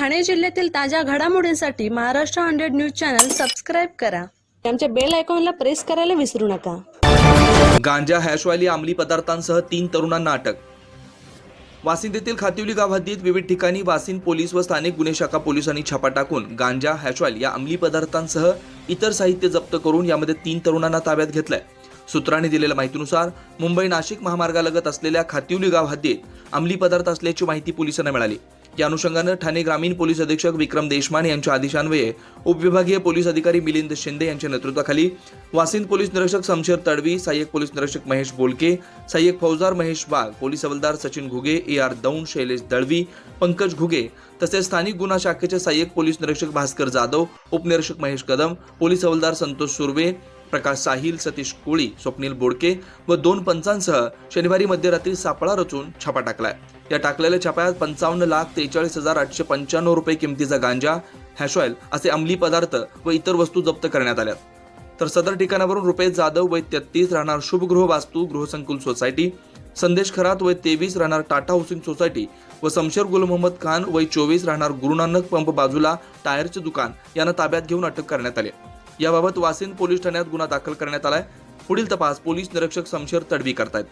ठाणे जिल्ह्यातील ताज्या घडामोडींसाठी Maharashtra hundred news channel subscribe करा. आमच्या बेल आयकॉनला प्रेस करायला विसरू नका. गांजा हॅशवाली अंमली पदार्थांसह तीन तरुणांना अटक. वासिंद येथील खातिवली गाव हद्दीत विविध ठिकाणी वासिंद पोलीस व स्थानिक गुन्हे शाखा पोलिसांनी छापा टाकून गांजा हॅशवाल या अंमली पदार्थांसह इतर साहित्य जप्त करून यामध्ये तीन तरुणांना ताब्यात घेतलंय. सूत्रांनी दिलेल्या माहितीनुसार मुंबई नाशिक महामार्गालगत असलेल्या खातिवली गाव हद्दीत अंमली पदार्थ असल्याची माहिती पोलिसांना मिळाली. या अनुषंगानं ठाणे ग्रामीण पोलीस अधीक्षक विक्रम देशमान यांच्या आदेशान्वये उपविभागीय पोलीस अधिकारी मिलिंद शिंदे यांच्या नेतृत्वाखाली वासिंद पोलीस निरीक्षक समशेर तडवी सहाय्यक पोलीस निरीक्षक महेश बोलके सहाय्यक फौजदार महेश वाघ पोलीस हवालदार सचिन घुगे ए आर दौंड शैलेश दळवी पंकज घुगे तसेच स्थानिक गुन्हा शाखेचे सहाय्यक पोलीस निरीक्षक भास्कर जाधव उपनिरीक्षक महेश कदम पोलीस हवालदार संतोष सुर्वे प्रकाश साहिल सतीश कोळी स्वप्नील बोडके व दोन पंचांसह शनिवारी मध्यरात्री सापळा रचून छापा टाकलाय. या टाकलेल्या छाप्यात पंचावन्न लाख त्रेचाळीस हजार आठशे पंच्याण्णव रुपये किमतीचा गांजा हॅशऑइल असे अंमली पदार्थ व इतर वस्तू जप्त करण्यात आल्या तर सदर ठिकाणावरून रुपेश जाधव वय तेहतीस राहणार शुभगृह वास्तू गृहसंकुल सोसायटी संदेश खरात वय तेवीस राहणार टाटा हाऊसिंग सोसायटी व शमशेर गुल मोहम्मद खान वय चोवीस राहणार गुरुनानक पंप बाजूला टायरचे दुकान यांना ताब्यात घेऊन अटक करण्यात आली याबाबत वासिंद पोलीस ठाण्यात गुन्हा दाखल करण्यात आलाय. पुढील तपास पोलीस निरीक्षक समशेर तडवी करतायत.